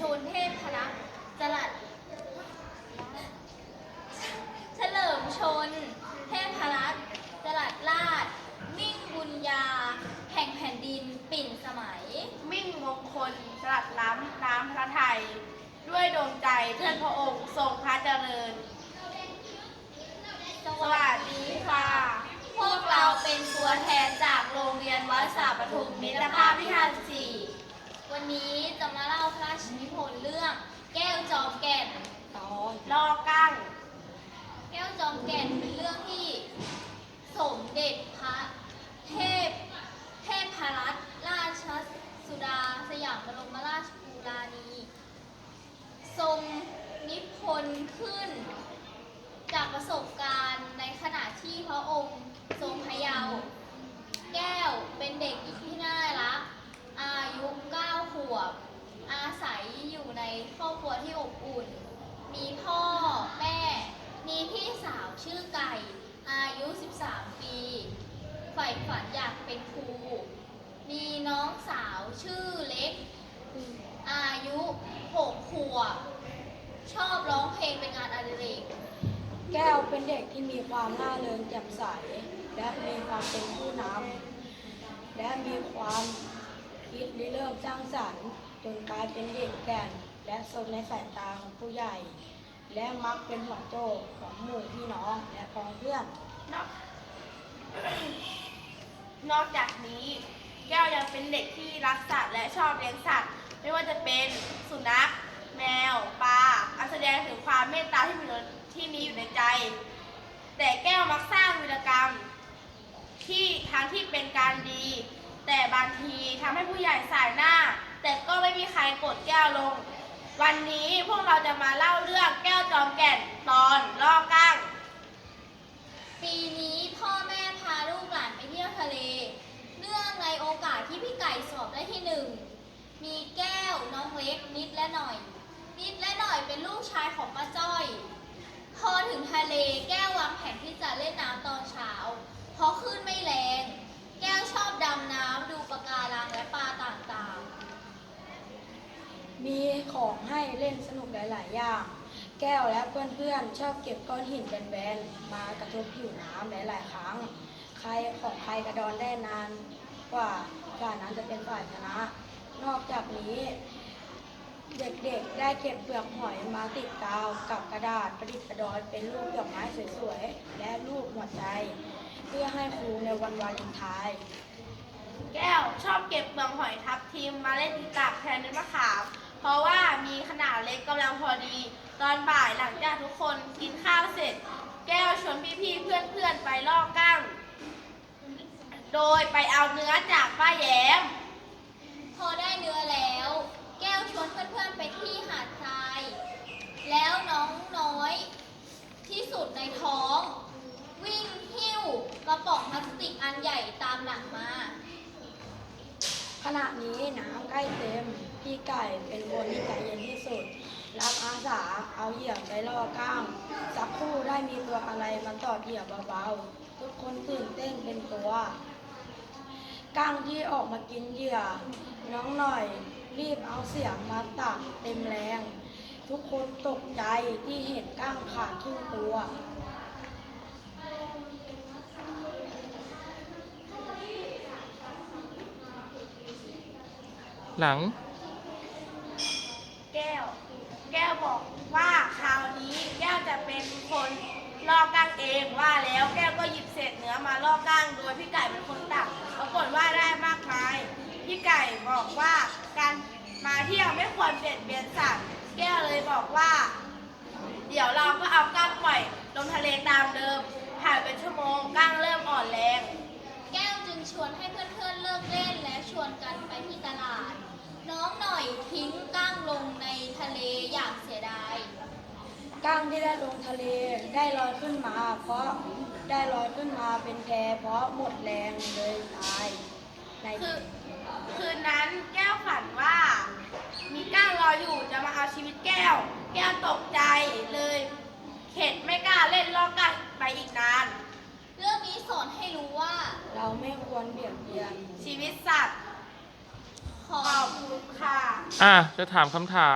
ชนเทพพลักจรัดเฉลิมชน เทพนัตจรัดลาดมิ่งบุญญา แห่งแผ่นดินปิ่นสมัย มิ่งมงคลจรัดล้ำน้ำพระไทย ด้วยดวงใจเพื่อนพระองค์ทรงพระเจริญ สวัสดีค่ะ พวกเราเป็นตัวแทนจากโรงเรียนวัดสาปทุมมิตรภาพวิที่54 นิพนขึ้น จากประสบการณ์ในขณะที่พระองค์ทรงพยาวแก้วเป็นเด็กที่น่ารัก อายุ9ขวบ อาศัยอยู่ในครอบครัวที่อบอุ่น มีพ่อแม่ มีพี่สาวชื่อไก่ อายุ 13 ปีใฝ่ฝันอยากเป็นครู มีน้องสาวชื่อเล็ก อายุ 6 ขวบ ชอบร้องเพลงเป็นงานอดิเรกแก้วเป็นเด็กที่มีความร่าเริงแจ่มใส และมีความเป็นผู้นำและมีความคิดริเริ่มสร้างสรรค์จนกลายเป็นเด็กแก่นและสนในสายตาของผู้ใหญ่ และมักเป็นหัวโจกของหมู่พี่น้องและพ้องเพื่อน นอกนอกจากนี้ แก้วยังเป็นเด็กที่รักสัตว์และชอบเลี้ยงสัตว์ ไม่ว่าจะเป็นสุนัข แมว ปลาอันแส ดงถึงความเมตตาที่มีที่มีอยู่ในใจ แต่แก้วมักสร้างวีรกรรม ที่ทั้งที่เป็นการดี แต่บางทีทำให้ผู้ใหญ่สายหน้า แต่ก็ไม่มีใครกดแก้วลง วันนี้พวกเราจะมาเล่าเรื่องแก้วจอมแก่นตอนล่อก้างปีนี้พ่อแม่พาลูกหลานไปเที่ยวทะเลเนื่องในโอกาสที่พี่ไก่สอบได้ที่หนึ่ง มีแก้วน้องเล็กนิดและหน่อย นิดและหน่อยเป็นลูกชายของป้าจ้อย พอถึงทะเลแก้ววางแผนที่จะเล่นน้ำตอนเช้า เพราะคลื่นไม่แรง แก้วชอบดำน้ำดูปะการังและปลาต่างมีของให้เล่นสนุกหลาย ๆ อย่าง แก้วและเพื่อน ๆ ชอบเก็บก้อนหินแบน ๆ มากระทบผิวน้ำหลาย ๆ ครั้ง ใครของใครกระดอนได้นานกว่าฝ่ายนั้นจะเป็นฝ่ายชนะ นอกจากนี้ เด็กๆ ได้เก็บเปลือกหอยมาติดกาวกับกระดาษประดิษฐ์ประดอยเป็นรูปดอกไม้สวยๆ และรูปหัวใจ เพื่อให้ครูในวันวาเลนไทน์แก้วชอบเก็บเปลือกหอยทับทิมมาเล่นตีตักแทนเม็ดมะขามเพราะว่ามีขนาดเล็กกำลังพอดี ตอนบ่ายหลังจากทุกคนกินข้าวเสร็จ แก้วชวนพี่ๆเพื่อนๆไปล่อกั้ง โดยไปเอาเนื้อจากป้าแย้มๆพอได้เนื้อแล้วแก้ วชวนเพื่อนๆไปที่หาดทราย แล้วน้องน้อยที่สุดในท้อง วิ่งหิ้วกระป๋องพลาสติกอันใหญ่ตามหลังมา ขณะนี้น้ำใกล้เต็ม พี่ไก่เป็นคนที่ใจเย็นที่สุด รับอาสาเอาเหยื่อไปล่อก้างสักครู่ได้มีตัวอะไรมาตอดเหยื่อเบาๆ ทุกคนตื่นเต้นเป็นตัวก้างที่ออกมากินเหยื่อ น้องหน่อย รีบเอาเสียงมาตักเต็มแรง ทุกคนตกใจที่เห็นก้างขาดครึ่งตัว หลัง แก้ว แก้วบอกว่าคราวนี้แก้วจะเป็นคนล่อก้างเองว่าแล้วแก้วก็หยิบเศษเนื้อมาล่อก้างโดยพี่ไก่เป็นคนตักปรากฏว่าได้มากมาย พี่ไก่บอกว่าการมาเที่ยวไม่ควรเบียดเบียนสัตว์ แก้วเลยบอกว่า เดี๋ยวเราก็เอาก้างปล่อยลงทะเลตามเดิม ผ่านเป็นชั่วโมงก้างเริ่มอ่อนแรง แก้วจึงชวนให้เพื่อนๆเลิกเล่นและชวนกันไปที่ตลาด น้องหน่อยทิ้งก้างลงในทะเลอย่างเสียดายก้างที่ได้ลงทะเลได้ลอยขึ้นมา เพราะได้ลอยขึ้นมาเป็นแพเพราะหมดแรงเลยตายในคือ คืนนั้นแก้วฝันว่า มีก้างรออยู่จะมาเอาชีวิตแก้ว แก้วตกใจเลย เข็ดไม่กล้าเล่นลอกก้างไปอีกนาน เรื่องนี้สอนให้รู้ว่า เราไม่ควรเบียดเบียนชีวิตสัตว์ขอขอบคุณค่ะ อะจะถามคำถาม